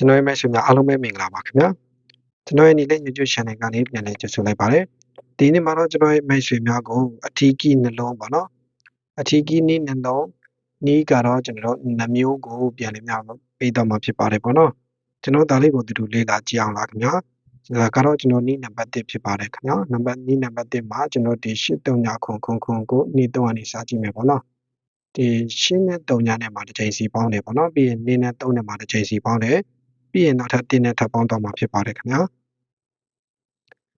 ကျွန်တော်ရဲ့မိတ်ဆွေများအားလုံးပဲမင်္ဂလာပါခင်ဗျာကျွန်တော်ရဲ့ညီလေး YouTube channel ကနေပြန်လည်ကြိုဆိုလိုက်ပါတယ်ဒီနေ့မှာတော့ကျွန်တော်ရဲ့မိတ်ဆွေများကိုအထီးကီနှလုံးပေါ့နော်အထီးကီနည်းနှလုံးနီးကတော့ကျွန်တော်တို့နှမျိုးကိုပြန်လည်များပေးတော့မှာဖြစ်ပါတယ်ပေါ့နော်ကျွန်တော်ဒါလေးကိုတူတူလေးလာကြည့်အောင်လားခင်ဗျာဒါကတော့ကျွန်တော်နီးနံပါတ်1ဖြစ်ပါတယ်ခင်ဗျာနံပါတ်နီးနံပါတ်1မှာကျွန်တော်ဒီ83ခုခုခုကိုနီး3ကနေစကြည့်မယ်ပေါ့နော်ဒီရှင်းနဲ့3ညနဲ့မှာတစ်ချိန်စီပေါင်းတယ်ပေါ့နော်ပြီးရင်နေနဲ့3နဲ့မှာတစ်ချိန်စီပေါင်းတယ် ပြီးရင်နောက်ထပ်1နဲ့ထပ်ပေါင်းတော့မှာဖြစ်ပါတယ်ခင်ဗျာ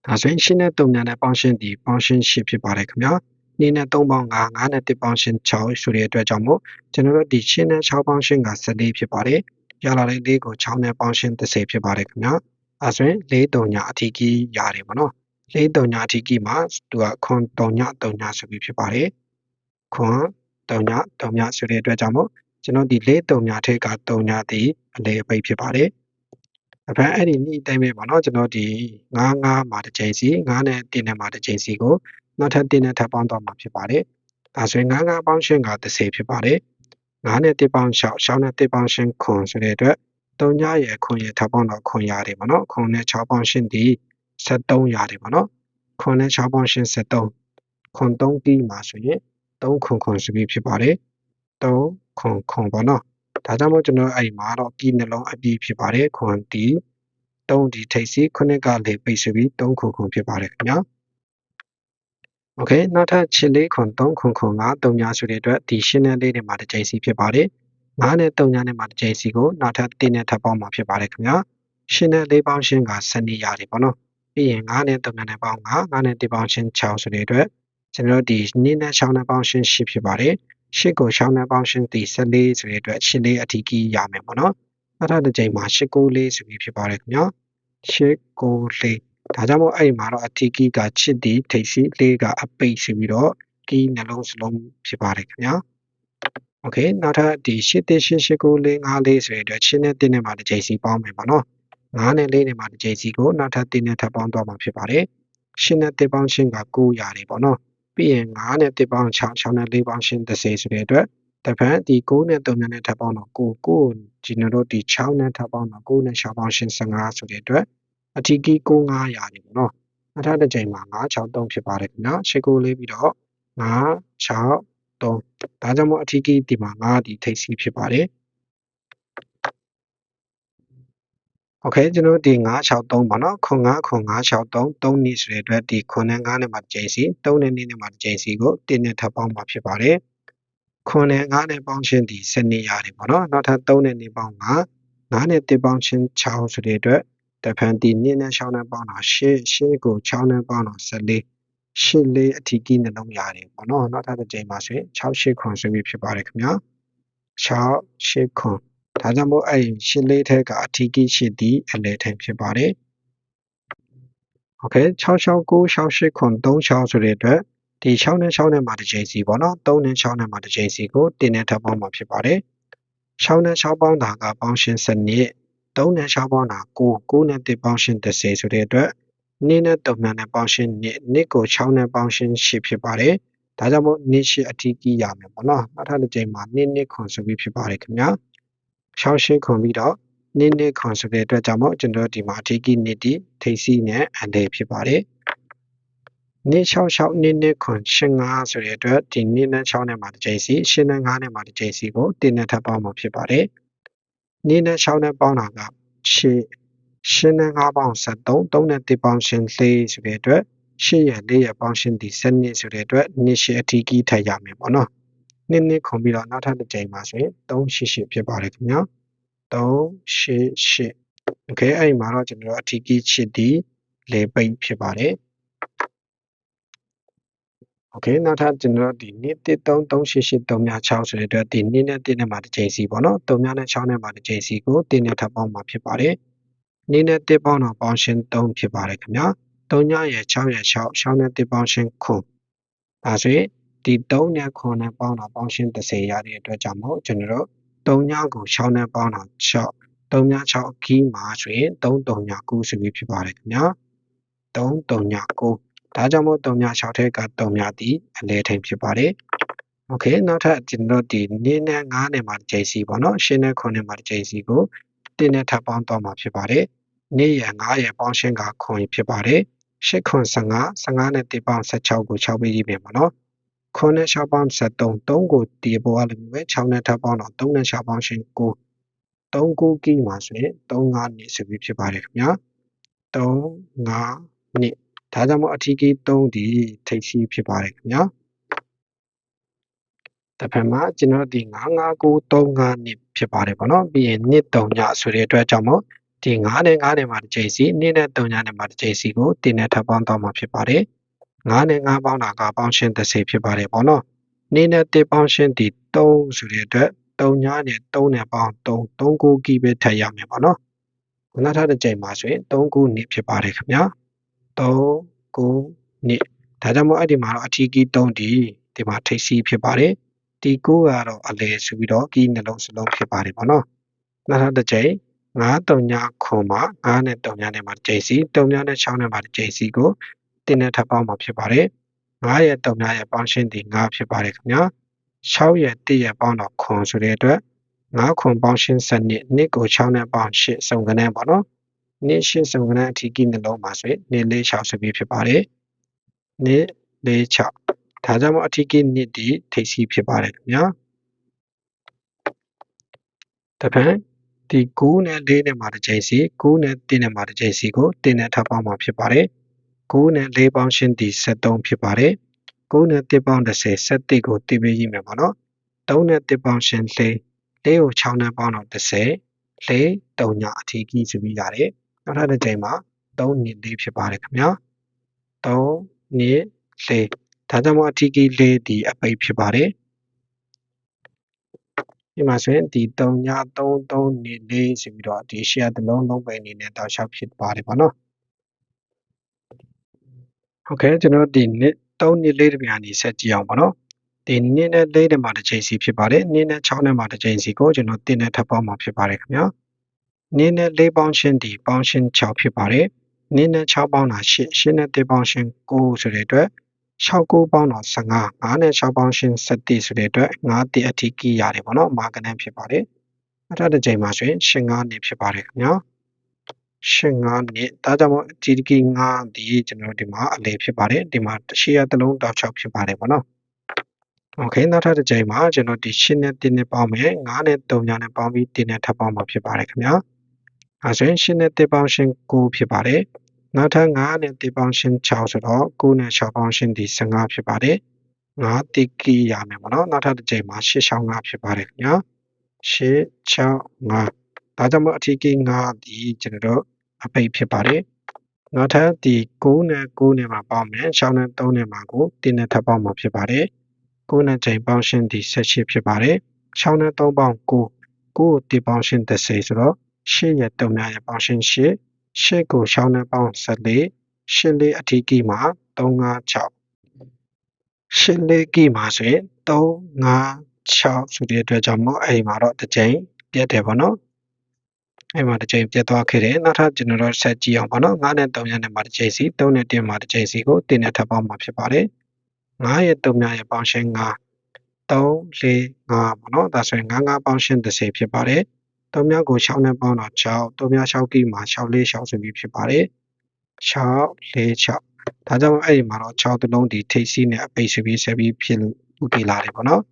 ဒါဆိုရင်ရှင်းနဲ့3ညနဲ့ပေါင်းရှင်းဒီပေါင်းရှင်း8ဖြစ်ပါတယ်ခင်ဗျာနေနဲ့3ပေါင်း5 5နဲ့1ပေါင်းရှင်း6ဆိုတဲ့အတွက်ကြောင့်မို့ကျွန်တော်တို့ဒီရှင်းနဲ့6ပေါင်းရှင်းက14ဖြစ်ပါတယ်ရလာတဲ့လေးကို6နဲ့ပေါင်းရှင်း30ဖြစ်ပါတယ်ခင်ဗျာအဲဆိုရင်4 3ညအထီးကြီးရတယ်ပေါ့နော်4 3ညအထီးကြီးမှာသူကခွန်3ည3ညဆိုပြီးဖြစ်ပါတယ်ခွန်3ည3ညဆိုတဲ့အတွက်ကြောင့်မို့ကျွန်တော်ဒီ4 3ညထဲက3ညတည်အလေအပိတ်ဖြစ်ပါတယ် အဖန်အဲ့ဒီနေ့အတိုင်းပဲပေါ့နော်ကျွန်တော်ဒီ9 9မှာတစ်ချိန်စီ9နဲ့1နဲ့မှာတစ်ချိန်စီကိုနောက်ထပ်1နဲ့ထပ်ပေါင်းတော့မှာဖြစ်ပါတယ်ဒါဆိုရင်9 9ပေါင်းရှင်းက30ဖြစ်ပါတယ်9နဲ့1ပေါင်း6 6နဲ့1ပေါင်းရှင်းခွန်ဆိုတဲ့အတွက်3ညရဲ့ခွန်ရဲ့ထပ်ပေါင်းတော့ခွန်ရတယ်ပေါ့နော်ခွန်နဲ့6ပေါင်းရှင်းဒီ73ရတယ်ပေါ့နော်ခွန်နဲ့6ပေါင်းရှင်း73ခွန်3ပြီးမှာဆိုရင်3ခွန်ခွန်ဆိုပြီးဖြစ်ပါတယ်3ခွန်ခွန်ပေါ့နော် ဒါကြောင့်မို့ကျွန်တော်အဲ့မှာတော့ပြည်နှလုံးအပြည့်ဖြစ်ပါတယ်ခွန်တီ3ဒီထိပ်စီ9ကလေပိတ်ဆိုပြီး3ခုခုဖြစ်ပါတယ်ခင်ဗျာ Okay နောက်ထပ်6လေးခွန်3ခွန်ခွန်က3များဆိုတဲ့အတွက်ဒီရှင်းတဲ့လေးတွေမှာတစ်ကြိမ်စီဖြစ်ပါတယ်9နဲ့3ညနဲ့မှာတစ်ကြိမ်စီကိုနောက်ထပ်3နဲ့ထပ်ပေါင်းမှာဖြစ်ပါတယ်ခင်ဗျာရှင်းတဲ့လေးပေါင်းရှင်းကစနေရာတွေပေါ့နော်ပြီးရင်9နဲ့3နဲ့ပေါင်း9 9နဲ့3ပေါင်းရှင်း6ဆိုတဲ့အတွက်ကျွန်တော်တို့ဒီ2နဲ့6နဲ့ပေါင်းရှင်း10ဖြစ်ပါတယ် ရှစ်ကိုရှောင်းနှပေါင်းရှင်းတီ14ဆိုတဲ့အတွက်ရှစ်လေးအထီးကြီးရမယ်ပေါ့နော်နောက်ထပ်တစ်ကြိမ်မှာရှစ်ကိုလေးဆိုပြီးဖြစ်ပါတယ်ခင်ဗျာရှစ်ကိုလေးဒါကြောင့်မို့အဲ့ဒီမှာတော့အထီးကြီးကချစ်တီထိတ်စီလေးကအပိတ်ဆိုပြီးတော့ကီးနှလုံးစလုံးဖြစ်ပါတယ်ခင်ဗျာโอเคနောက်ထပ်ဒီရှစ်တစ်ရှစ်ရှစ်ကိုလေးငါးလေးဆိုတဲ့အတွက်ရှင်းနဲ့တင်းနဲ့မှာတစ်ကြိမ်စီပေါင်းမယ်ပေါ့နော်ငါးနဲ့လေးနဲ့မှာတစ်ကြိမ်စီကိုနောက်ထပ်တင်းနဲ့ထပ်ပေါင်းတော့မှာဖြစ်ပါတယ်ရှင်းနဲ့တင်းပေါင်းရှင်းက9ရတယ်ပေါ့နော် ပြီးရင်9နဲ့1ပေါင်း6 6နဲ့4ပေါင်းရှင်း30ဆိုတဲ့အတွက်တပံဒီ9နဲ့3နဲ့ထပ်ပေါင်းတော့9 9ကျွန်တော်တို့ဒီ6နဲ့ထပ်ပေါင်းတော့9နဲ့6ပေါင်းရှင်း15ဆိုတဲ့အတွက်အထီးကြီး9 9ရာနေပေါ့နော်နောက်ထပ်တစ်ချိန်မှာ9 6 3ဖြစ်ပါတယ်ခင်ဗျာရှစ်ကိုလေးပြီးတော့9 6 3ဒါကြောင့်မို့အထီးကြီးဒီမှာ9ဒီထိပ်စီးဖြစ်ပါတယ် โอเคကျွန်တော်ဒီ963ပေါ့နော်ခွန်9ခွန်963 3နည်းဆိုတဲ့အတွက်ဒီခွန်နဲ့9နဲ့မှာတစ်ချိန်စီ3နဲ့2နဲ့မှာတစ်ချိန်စီကို1နဲ့ထပ်ပေါင်းမှာဖြစ်ပါတယ်ခွန်နဲ့9နဲ့ပေါင်းခြင်းဒီ7နေရတယ်ပေါ့နော်နောက်ထပ်3နဲ့2ပေါင်း9 9နဲ့1ပေါင်းခြင်း6ဆိုတဲ့အတွက်တဖန်ဒီ2နဲ့6နဲ့ပေါင်းတော့8 8ကို6နဲ့ပေါင်းတော့14 8လေးအထီးကြီးနှလုံးရတယ်ပေါ့နော်နောက်ထပ်တစ်ချိန်မှာဆိုရင်6 8ခွန်ဆိုပြီးဖြစ်ပါတယ်ခင်ဗျာ6 8ခွန် ။ဒါကြောင့်မို့အဲ့ရှစ်လေးထဲကအထီးကိရှိသည့်အလယ်ထိန်ဖြစ်ပါတယ်။ Okay 66968936ဆိုတဲ့အတွက်ဒီ6နဲ့6နဲ့မှာတစ်ချိန်စီပေါ့နော်3နဲ့6နဲ့မှာတစ်ချိန်စီကို1နဲ့ထပ်ပေါင်းမှာဖြစ်ပါတယ်။6နဲ့6ပေါင်းတာကပေါင်းရှင်စနစ်3နဲ့6ပေါင်းတာ9 9နဲ့1ပေါင်းရှင်30ဆိုတဲ့အတွက်2နဲ့3နဲ့ပေါင်းရှင်2 2ကို6နဲ့ပေါင်းရှင်10ဖြစ်ပါတယ်။ဒါကြောင့်မို့2 8အထီးကြီးရမယ်ပေါ့နော်။နောက်ထပ်တစ်ချိန်မှာ2 2ခွန်ဆိုပြီးဖြစ်ပါတယ်ခင်ဗျာ။ 68ခွန်ပြီးတော့နစ်နစ်ခွန်ဆိုတဲ့အတွက်ကြောင့်မို့ကျွန်တော်ဒီမှာအထီးကြီးနစ်တီထိစီနဲ့အန်ဒေဖြစ်ပါတယ်နစ်66နစ်နစ်ခွန်85ဆိုတဲ့အတွက်ဒီနစ်နဲ့6နဲ့မှာတစ်ချိန်စီ8နဲ့9နဲ့မှာတစ်ချိန်စီကိုတင်းနဲ့ထပ်ပေါင်းမှာဖြစ်ပါတယ်နစ်နဲ့6နဲ့ပေါင်းတာက8 8နဲ့9ပေါင်း73 3နဲ့1ပေါင်းရှင်း4ဆိုတဲ့အတွက်8ရဲ့4ရဲ့ပေါင်းရှင်းဒီ7နှစ်ဆိုတဲ့အတွက်နစ်ရှိအထီးကြီးထပ်ရမယ်ပေါ့နော် နှစ်နှစ်ခွန်ပြီးတော့နောက်ထပ်တစ်ကြိမ်ပါဆိုရင်388ဖြစ်ပါတယ်ခင်ဗျာ388 okay အဲ့ဒီမှာတော့ကျွန်တော်အထီးကြီးချစ်ဒီလေပိတ်ဖြစ်ပါတယ် okay နောက်ထပ်ကျွန်တော်ဒီ2 33883မြ6ဆိုတဲ့အတွက်ဒီ2နဲ့1နဲ့မှာတစ်ကြိမ်စီပေါ့နော်3မြနဲ့6နဲ့မှာတစ်ကြိမ်စီကို1နဲ့ထပ်ပေါင်းမှာဖြစ်ပါတယ်2နဲ့1ပေါင်းတော့ပေါင်းရှင်း3ဖြစ်ပါတယ်ခင်ဗျာ3ညရဲ့6ရဲ့6 6နဲ့1ပေါင်းရှင်း9ဒါဆိုရင် ဒီ3နဲ့9နဲ့ပေါင်းတော့ပေါင်းရှင်း30ရတဲ့အတွက်ကြောင့်မို့ကျွန်တော်တို့3ညကို6နဲ့ပေါင်းတော့6 3ည6အကီးမှာဆိုရင်3 3ည9ဆိုပြီးဖြစ်ပါတယ်ခင်ဗျာ3 3ည9ဒါကြောင့်မို့3ည6ထဲက3ညဒီအလဲထိန်ဖြစ်ပါတယ်โอเคနောက်ထပ်ကျွန်တော်ဒီနေ့နဲ့9နဲ့မှာတစ်ချိန်စီပေါ့နော်ရှင်းနဲ့9နဲ့မှာတစ်ချိန်စီကို1 တင်းနဲ့ထပ်ပေါင်းတော့မှာဖြစ်ပါတယ်နေ့ရ9ရပေါင်းရှင်းကခွန်ဖြစ်ပါတယ်8ခွန်15 15နဲ့1ပေါင်း16ကို6ပေးရေးပြင်ပါနော် ခွန်နဲ့6ပေါင်း73 3ကိုဒီပေါ်ကလည်းပဲ6နဲ့ထပ်ပေါင်းတော့3နဲ့6ပေါင်းရှင်း9 3ကိုကီမှာဆိုရင်3 5နှစ်ဆိုပြီးဖြစ်ပါတယ်ခင်ဗျာ3 5နှစ်ဒါကြောင့်မို့အထီးကြီး3ဒီထိပ်စီးဖြစ်ပါတယ်ခင်ဗျာတစ်ဖက်မှာကျွန်တော်ဒီ95935နှစ်ဖြစ်ပါတယ်ပေါ့နော်ပြီးရင်နှစ်3ညဆိုတဲ့အတွက်ကြောင့်မို့ဒီ9နဲ့9နဲ့မှာတစ်ချိန်စီနှစ်နဲ့3ညနဲ့မှာတစ်ချိန်စီကိုတင်းနဲ့ထပ်ပေါင်းတော့မှာဖြစ်ပါတယ် 9နဲ့9ပေါင်းတာကပေါင်းရှင်း30ဖြစ်ပါတယ်ပေါ့နော်နေ့နဲ့1ပေါင်းရှင်းဒီ3ဆိုတဲ့အတွက်3ညနဲ့3နဲ့ပေါင်း3 3ကိုကီပဲထပ်ရမယ်ပေါ့နော်နောက်ထပ်တစ်ချိန်မှာဆိုရင်3ခုနှစ်ဖြစ်ပါတယ်ခင်ဗျာ3ခုနှစ်ဒါကြောင့်မို့အဲ့ဒီမှာတော့အထီးကြီး3ဒီဒီမှာထိပ်စီးဖြစ်ပါတယ်ဒီကိုကတော့အလဲဆိုပြီးတော့ကီးနှလုံးစလုံးဖြစ်ပါတယ်ပေါ့နော်နောက်ထပ်တစ်ချိန်9တုံညာခွန်မှာ9နဲ့တုံညာနဲ့မှာတစ်ချိန်စီတုံညာနဲ့6နဲ့မှာတစ်ချိန်စီကို တင်းနဲ့ထပ်ပေါင်းမှာဖြစ်ပါတယ်9ရဲ့တုံညာရဲ့ပေါင်းရှင်းဒီ9ဖြစ်ပါတယ်ခင်ဗျာ6ရဲ့1ရဲ့ပေါင်းတော့ခွန်ဆိုတဲ့အတွက်9ခွန်ပေါင်းရှင်းစနစ်နှစ်ကို6နဲ့ပေါင်း8စုံကနေပေါ့နော်နှစ်8စုံကနေအထီးကီးနှလုံးမှာဆိုရင်နှစ်4 6ဆိုပြီးဖြစ်ပါတယ်နှစ်4 6ဒါကြောင့်မို့အထီးကီးနှစ်ဒီထိပ်စီးဖြစ်ပါတယ်ခင်ဗျာတပံဒီ9နဲ့4နဲ့မှာတစ်ချိန်စီ9နဲ့1နဲ့မှာတစ်ချိန်စီကို1နဲ့ထပ်ပေါင်းမှာဖြစ်ပါတယ် 9နဲ့4ပေါင်းရှင်းဒီ73ဖြစ်ပါတယ်9နဲ့1ပေါင်း30 71ကိုတည်ပြီးရမယ်ပေါ့နော်3နဲ့1ပေါင်းရှင်း4 4ကို6နဲ့ပေါင်းတော့30 4 3ညအထီးကြီးဆိုပြီးရတယ်နောက်ထပ်တစ်ချိန်မှာ3နှစ်4ဖြစ်ပါတယ်ခင်ဗျာ3နှစ်4ဒါကြောင့်မို့အထီးကြီး4ဒီအပိတ်ဖြစ်ပါတယ်ဒီမှာဆိုရင်ဒီ3ည3 3နေ4ဆိုပြီးတော့ဒီရှယ်တစ်လုံးလုံးပဲအနေနဲ့တောက်လျှောက်ဖြစ်ပါတယ်ပေါ့နော် ဟုတ်ကဲ့ကျွန်တော်ဒီနှစ်3နှစ်4တပြန်နေဆက်ကြည့်အောင်ပေါ့နော်ဒီနှစ်နဲ့4နဲ့မှာတစ်ချိန်စီဖြစ်ပါတယ်နှစ်နဲ့6နဲ့မှာတစ်ချိန်စီကိုကျွန်တော်တင်နဲ့ထပ်ပေါင်းမှာဖြစ်ပါတယ်ခင်ဗျာနှစ်နဲ့4ပေါင်းရှင်းဒီပေါင်းရှင်း6ဖြစ်ပါတယ်နှစ်နဲ့6ပေါင်းတာ8 8နဲ့1ပေါင်းရှင်း9ဆိုတဲ့အတွက်6ကိုပေါင်းတော့15 5နဲ့6ပေါင်းရှင်း7ဆိုတဲ့အတွက်9တိအထိကီးရတယ်ပေါ့နော်မာကနန်ဖြစ်ပါတယ်အဲ့ဒါတစ်ချိန်မှာဆိုရင်ရှင်9နှစ်ဖြစ်ပါတယ်ခင်ဗျာ ရှင်9နှစ်ဒါကြောင့်မို့ဒီကီ9ဒီကျွန်တော်ဒီမှာအလေဖြစ်ပါတယ်ဒီမှာရှေ့ရတစ်လုံးတောက်6ဖြစ်ပါတယ်ပေါ့နော်โอเคနောက်ထပ်တစ်ချိန်မှာကျွန်တော်ဒီ8နဲ့1နဲ့ပေါင်းမယ်9နဲ့3ညနဲ့ပေါင်းပြီး1နဲ့ထပ်ပေါင်းမှာဖြစ်ပါတယ်ခင်ဗျာအဲဆိုရင်8နဲ့1ပေါင်းရှင်း9ဖြစ်ပါတယ်နောက်ထပ်9နဲ့1ပေါင်းရှင်း6ဆိုတော့9နဲ့6ပေါင်းရှင်းဒီ15ဖြစ်ပါတယ်9တိကီရမယ်ပေါ့နော်နောက်ထပ်တစ်ချိန်မှာ8ရှောင်း9ဖြစ်ပါတယ်ခင်ဗျာ8 6 5ဒါကြောင့်မို့အထီးကီ9ဒီကျွန်တော်တို့ အပိတ်ဖြစ်ပါတယ်နောက်ထပ်ဒီ9နဲ့9နဲ့မှာပေါင်းမယ်6နဲ့3နဲ့မှာကို1နဲ့ထပ်ပေါင်းမှာဖြစ်ပါတယ်9နဲ့ချိန်ပေါင်းရှင်းဒီ18ဖြစ်ပါတယ်6နဲ့3ပေါင်း9 9ကို1ပေါင်းရှင်း30ဆိုတော့8ရဲ့3များရဲ့ပေါင်းရှင်း8ရှစ်ကို6နဲ့ပေါင်း14ရှစ်လေးအထီးကီမှာ356ရှစ်လေးကီမှာဆိုရင်356ဆိုတဲ့အတွက်ကြောင့်မို့အဲ့မှာတော့တစ်ချိန်ပြတ်တယ်ပေါ့နော် အဲ့မှာတစ်ချိန်ပြတ်သွားခဲ့တယ်နောက်ထပ်ကျွန်တော်တို့ဆက်ကြည့်အောင်ပေါ့နော်9နဲ့3ရက်နဲ့မှာတစ်ချိန်စီ3နဲ့1မှာတစ်ချိန်စီကိုတင်နဲ့ထပ်ပေါင်းမှာဖြစ်ပါတယ်9ရဲ့3များရဲ့ပေါင်းရှင်း9 3 4 5ပေါ့နော်ဒါဆိုရင်9 9ပေါင်းရှင်း30ဖြစ်ပါတယ်သုံးများကို6နဲ့ပေါင်းတော့6သုံးများ6ကိမှာ6လေး6ဆိုပြီးဖြစ်ပါတယ်6 4 6ဒါကြောင့်အဲ့ဒီမှာတော့6တလုံးဒီထိပ်စီးနဲ့အပိတ်ဆိုပြီးဆက်ပြီးဖြစ်ဥတည်လာတယ်ပေါ့နော်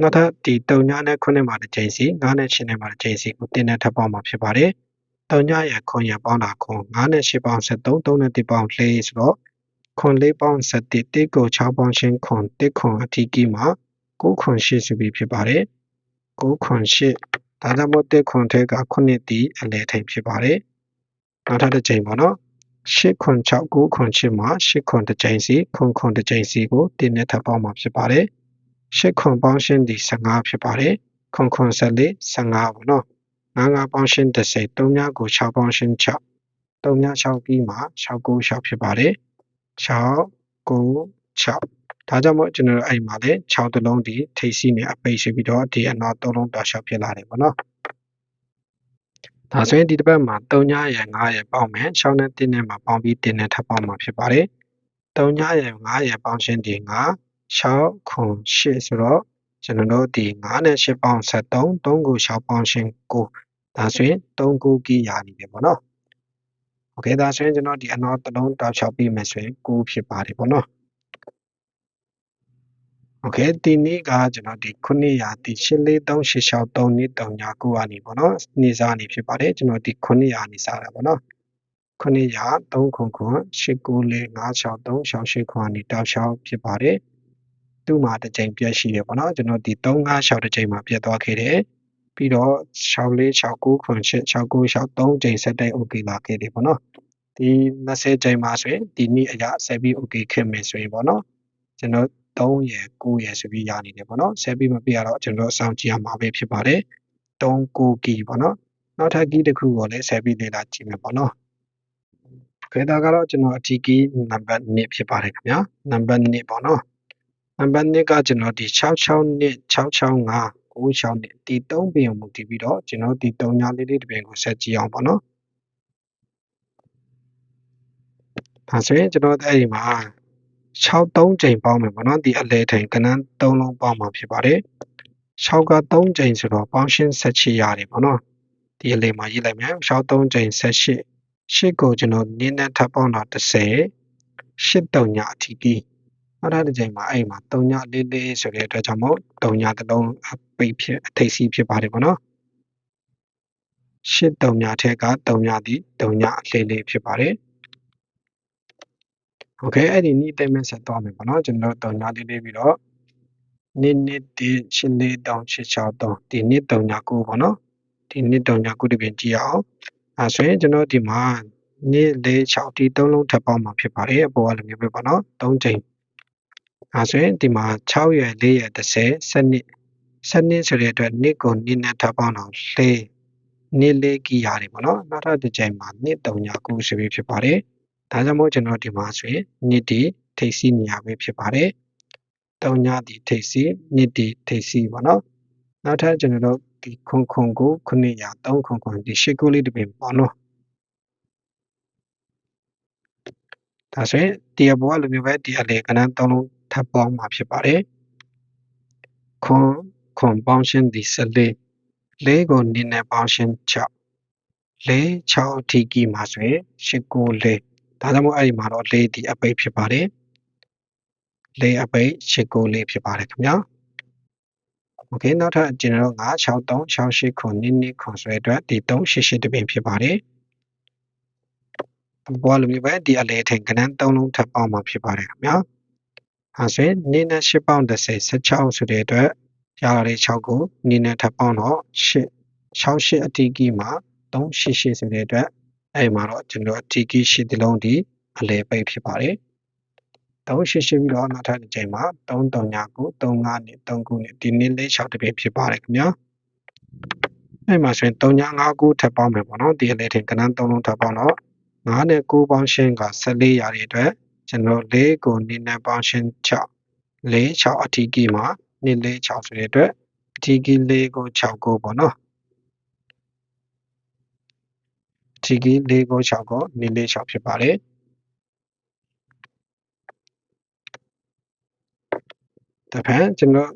နောက်ထပ်ဒီ3ညနဲ့9နဲ့မှာတစ်ချိန်စီ9နဲ့10နဲ့မှာတစ်ချိန်စီကိုတင်းနဲ့ထပ်ပေါင်းမှာဖြစ်ပါတယ်3ညရခွန်ရပေါင်းတာခွန်9နဲ့10ပေါင်း73 3နဲ့1ပေါင်း4ဆိုတော့ခွန်4ပေါင်း7တိကို6ပေါင်းရှင်းခွန်1ခွန်အထီးကြီးမှာ9ခွန်8ဆိုပြီးဖြစ်ပါတယ်9ခွန်8ဒါကြောင့်မို့တက်ခွန်ထဲကခုနှစ်တီအလဲထိန်ဖြစ်ပါတယ်နောက်ထပ်တစ်ချိန်ပေါ့နော်8ခွန်6 9ခွန်8မှာ8ခွန်တစ်ချိန်စီခွန်ခွန်တစ်ချိန်စီကိုတင်းနဲ့ထပ်ပေါင်းမှာဖြစ်ပါတယ် 8ခွန်ပေါင်းရှင်းဒီ15ဖြစ်ပါတယ်ခွန်ခွန်14 15ပေါ့နော်9 9ပေါင်းရှင်း30 3ညကို6ပေါင်းရှင်း6 3ည6ပြီးမှ6 9 6ဖြစ်ပါတယ်6 9 6ဒါကြောင့်မို့ကျွန်တော်တို့အဲ့မှာလည်း6တလုံးဒီထိပ်စီးနဲ့အပိတ်ရှိပြီးတော့ဒီအနောက်3လုံးတောက်လျှောက်ဖြစ်လာတယ်ပေါ့နော်ဒါဆိုရင်ဒီတစ်ပတ်မှာ3ညရယ်9ရယ်ပေါင်းမယ်6နဲ့1နဲ့မှာပေါင်းပြီး1နဲ့ထပ်ပေါင်းမှာဖြစ်ပါတယ်3ညရယ်9ရယ်ပေါင်းရှင်းဒီ9 6ခွန်8ဆိုတော့ကျွန်တော်တို့ဒီ9နဲ့8ပေါင်း73 3ကို6ပေါင်းရှင်း9 ဒါဆိုရင်3ကိုကီရာနေတယ်ပေါ့နော်โอเคဒါဆိုရင်ကျွန်တော်ဒီအနောက်တစ်လုံးတောက်လျှောက်ပြီးမယ်ဆိုရင်9ဖြစ်ပါတယ်ပေါ့နော်โอเคဒီနေ့ကကျွန်တော်ဒီ900ဒီ843863နှစ်39ကနေပေါ့နော်နေစားနေဖြစ်ပါတယ်ကျွန်တော်ဒီ900နေစားတာပေါ့နော်900 3ခုခွန်894563668ခွန်နေတောက်လျှောက်ဖြစ်ပါတယ် သူ့မှာတစ်ချိန်ပြည့်ရှိတယ်ပေါ့နော်ကျွန်တော်ဒီ356တစ်ချိန်မှာပြည့်သွားခဲ့တယ်ပြီးတော့6469ခွန်86963ချိန်ဆက်တိုက် okay လာခဲ့တယ်ပေါ့နော်ဒီ20ချိန်မှာဆိုရင်ဒီနေ့အရာဆက်ပြီး okay ခင်မယ်ဆိုရင်ပေါ့နော်ကျွန်တော်3ရယ်9ရယ်ဆိုပြီးရနေတယ်ပေါ့နော်ဆက်ပြီးမပြရတော့ကျွန်တော်စောင့်ကြည့်ရမှာပဲဖြစ်ပါတယ်3 9ကီပေါ့နော်နောက်ထပ်ကီတစ်ခုကိုလည်းဆက်ပြီးလေ့လာကြည့်မယ်ပေါ့နော်ခဲတာကတော့ကျွန်တော်အထီးကီနံပါတ်1ဖြစ်ပါတယ်ခင်ဗျာနံပါတ်1ပေါ့နော် နံပါတ်2ကကျွန်တော်ဒီ66နှစ်665 96နှစ်ဒီ3ပင်ကိုမူတည်ပြီးတော့ကျွန်တော်ဒီ3ညာလေးလေးတစ်ပင်ကိုဆက်ကြည့်အောင်ပေါ့နော်ဒါဆိုရင်ကျွန်တော်အဲ့ဒီမှာ6 3ချိန်ပေါင်းမယ်ပေါ့နော်ဒီအလဲထိန်ကနန်း3လုံးပေါင်းမှာဖြစ်ပါတယ်6က3ချိန်ဆိုတော့ပေါင်းရှင်းဆက်ချရတယ်ပေါ့နော်ဒီအလဲမှာရေးလိုက်မယ်6 3ချိန်18 8ကိုကျွန်တော်နင်းနဲ့ထပ်ပေါင်းတော့30 8တုံညာအထီးကြီး နောက်ထပ်တစ်ချိန်မှာအဲ့မှာ3ညလေးလေးဆိုတဲ့အတွက်ကြောင့်မို့3ညတစ်လုံးပိတ်ဖြစ်အထိပ်စီးဖြစ်ပါတယ်ပေါ့နော်ရှစ်တုံညာထက်ကတုံညာသည်တုံညာအလေးလေးဖြစ်ပါတယ်။ Okay အဲ့ဒီနီးအသိမဲ့ဆက်သွားမယ်ပေါ့နော်ကျွန်တော်တုံညာလေးလေးပြီးတော့နိနိတိရှင်းလေးတောင်းချစ်ချောက်တောင်းဒီနိတုံညာကိုပေါ့နော်ဒီနိတုံညာကိုဒီပြင်ကြည့်အောင်အဲဆိုရင်ကျွန်တော်ဒီမှာနိလေး6ဒီ3လုံးထပ်ပေါင်းမှာဖြစ်ပါတယ်အပေါ်ကလည်းမျိုးပဲပေါ့နော်3ချိန် အဲဆိုရင်ဒီမှာ6ရွယ်4ရွယ်30စနစ်စနစ်ဆိုတဲ့အတွက်နေ့ကိုနေ့နဲ့ထပ်ပေါင်းတော့လေးနေ့လေးကီရတယ်ပေါ့နော်နောက်ထပ်တစ်ချိန်မှာနေ့3ည9ဆိုပြီးဖြစ်ပါတယ်ဒါကြောင့်မို့ကျွန်တော်ဒီမှာဆိုရင်နေ့ဒီထိပ်စီးနေရပဲဖြစ်ပါတယ်3ညဒီထိပ်စီးနေ့ဒီထိပ်စီးပေါ့နော်နောက်ထပ်ကျွန်တော်တို့ဒီခွန်ခွန်ကို900 3ခွန်ခွန်ဒီရှစ်ကိုလေးတစ်ပင်ပေါ့နော်ဒါဆိုရင်ဒီအပေါ်ကလိုမျိုးပဲဒီအလေကနန်း3လုံး ထပ်ပေါင်းမှာဖြစ်ပါတယ်။ခွန်ခွန်ပေါင်းရှင်းသည်14လေးကိုနင်းနဲ့ပေါင်းရှင်း6လေး6အထိကီမှာဆိုရင်8ကိုလေးဒါကြောင့်မို့အဲ့ဒီမှာတော့လေးဒီအပိတ်ဖြစ်ပါတယ်။လေးအပိတ်8ကိုလေးဖြစ်ပါတယ်ခင်ဗျာ။ Okay နောက်ထပ်ကျွန်တော်က63 68ခွန်နင်းနင်းခွန်ဆိုတဲ့အတွက်ဒီ388တပင်ဖြစ်ပါတယ်။ဘောလုံးမျိုးပဲဒီအလဲထင်ကဏ္ဍ၃လုံးထပ်ပေါင်းမှာဖြစ်ပါတယ်ခင်ဗျာ။ အဲဆိုရင်နင်းနဲ့8ပေါင်း30 16ဆိုတဲ့အတွက်ရလာတဲ့6ကိုနင်းနဲ့ထပ်ပေါင်းတော့8 68အတီးကြီးမှာ388ဆိုတဲ့အတွက်အဲ့မှာတော့ကျွန်တော်အတီးကြီးရှိတဲ့လုံးဒီအလေပိတ်ဖြစ်ပါတယ်388ပြီးတော့နောက်ထပ်တစ်ချိန်မှာ339 35နဲ့39နဲ့ဒီနေ့လေး6တပြည့်ဖြစ်ပါတယ်ခင်ဗျာအဲ့မှာဆိုရင်3959ထပ်ပေါင်းမယ်ပေါ့နော်ဒီအလေထင်ကနန်း3လုံးထပ်ပေါင်းတော့9နဲ့9ပေါင်းရှင်းက14ရတဲ့အတွက် ကျွန်တော်၄ကိုနင်းနဲ့ပေါင်းရှင်း6 4 6အထီးကြီးမှာနင်း4 6ဆိုတဲ့အတွက်အထီးကြီး4ကို6ကိုပေါ့နော်အထီးကြီး4ကို6ကိုနင်း4 6ဖြစ်ပါတယ်တဖန်ကျွန်တော်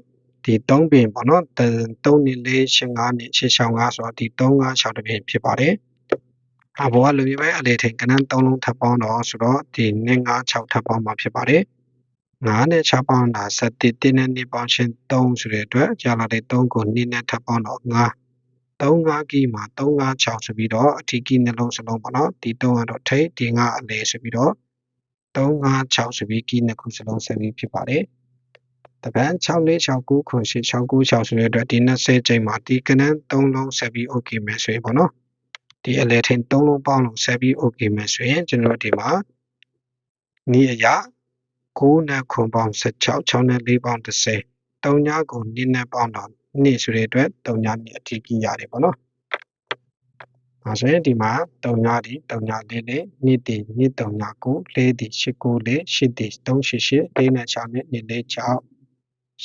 ဒီ3ပင်ပေါ့နော်3နှစ်4 8 5နှစ်6 6 5ဆိုတော့ဒီ3 5 6တပင်ဖြစ်ပါတယ် အဘောကလူမျိုးပဲအလေထိန်ကနန်း3လုံးထပ်ပေါင်းတော့ဆိုတော့ဒီ2 5 6ထပ်ပေါင်းမှာဖြစ်ပါတယ်9နဲ့6ပေါင်းတာ7တင်းနဲ့2ပေါင်းရှင်း3ဆိုတဲ့အတွက်ကြာလာတဲ့3ကို2နဲ့ထပ်ပေါင်းတော့9 3 5ကီမှာ3 5 6ဆိုပြီးတော့အထီးကီနှလုံးစလုံးပေါ့နော်ဒီ3ကတော့ထိတ်ဒီ9အလေဆိုပြီးတော့3 5 6ဆိုပြီးကီနှစ်ခုစလုံးဆက်ပြီးဖြစ်ပါတယ်တပန်း6 4 6 9ခွန်8 6 9 6ဆိုတဲ့အတွက်ဒီ20ချိန်မှာဒီကနန်း3လုံးဆက်ပြီး okay မယ်ဆိုရင်ပေါ့နော် ဒီအလဲထင်3လုံးပေါင်းလုံးဆက်ပြီး okay မယ်ဆိုရင်ကျွန်တော်ဒီမှာနီးအရာ9နဲ့ခွန်ပေါင်း16 6နဲ့4ပေါင်း30 3ညကို2နဲ့ပေါင်းတော့2ဆိုတဲ့အတွက်3ည2အထီးကြီးရတယ်ပေါ့နော်။ဒါဆိုရင်ဒီမှာ3ညဒီ3ညလေးလေး2တီ2 3ည9 4တီ8 9 4 8တီ3 8 8 4နဲ့6နဲ့2 4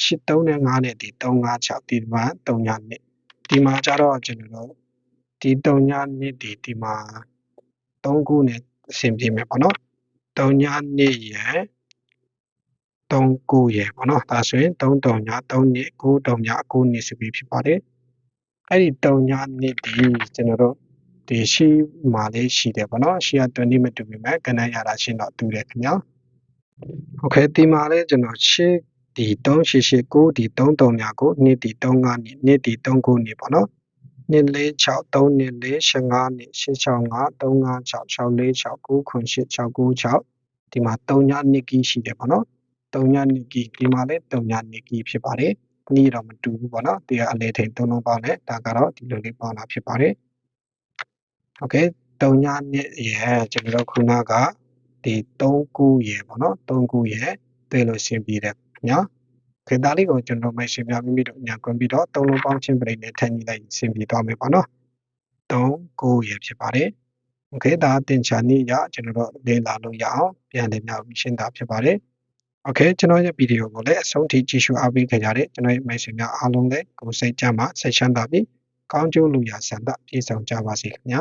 6 8 3နဲ့5နဲ့ဒီ3 5 6ဒီမှာ3ည2ဒီမှာကျတော့ကျွန်တော်တို့ ဒီ3ည2ဒီဒီမှာ3ခုနဲ့အဆင်ပြေမယ်ပေါ့နော်3ည2ရယ်3 9ရယ်ပေါ့နော်ဒါဆိုရင်3တုံည3နှစ်9တုံည9နှစ်ဆိုပြီးဖြစ်ပါတယ် အဲ့ဒီတုံညာနှစ်ဒီကျွန်တော်တို့ဒီရှိမှာလေးရှိတယ်ပေါ့နော်ရှိက20မတူပြီမဲ့ကနန်းရတာရှင်းတော့တူတယ်ခင်ဗျာโอเคဒီမှာလေးကျွန်တော်ရှင်းဒီ3889ဒီ33များကိုနှစ်ဒီ35နှစ်နှစ်ဒီ39နှစ်ပေါ့နော် နှစ်4 6 3နှစ်4 15နှစ်865 356 646 9ခွန်8 696ဒီမှာ3ညနှစ်ကြီးရှိတယ်ပေါ့နော်3ညနှစ်ကြီးဒီမှာလည်း3ညနှစ်ကြီးဖြစ်ပါတယ်နီးတော့မတူဘူးပေါ့နော်ဒီကအလေထိန်သုံးလုံးပေါင်းနဲ့ဒါကတော့ဒီလိုလေးပေါင်းတာဖြစ်ပါတယ်โอเค3ညနှစ်ရဲ့ကျွန်တော်တို့ခုနကဒီ39ရဲ့ပေါ့နော်39ရဲ့တွေ့လို့ရှင်းပြီးတယ်ညာ ခေတ္တလေးကိုကျွန်တော်မရှိပြမိမိတို့ညာကွန်ပျူတာသုံးလုံးပေါင်းချင်းပြိနဲ့ထည့်ကြည့်လိုက်ရှင်းပြီးသွားမယ်ပေါ့နော်39ရဲ့ဖြစ်ပါတယ်โอเคဒါတင်ချာနည်းရကျွန်တော်တို့လေ့လာလို့ရအောင်ပြန်လည်မြောက်ရှင်းတာဖြစ်ပါတယ်โอเคကျွန်တော်ရဲ့ဗီဒီယိုကိုလည်းအဆုံးထိကြည့်ရှုအားပေးခဲ့ကြတဲ့ကျွန်တော်ရဲ့မိတ်ဆွေများအားလုံးလည်းကိုယ်စိတ်ကြမ်းမှစိတ်ချမ်းသာပြီးကောင်းကျိုးလူရာဆန္ဒပြည့်စုံကြပါစေခင်ဗျာ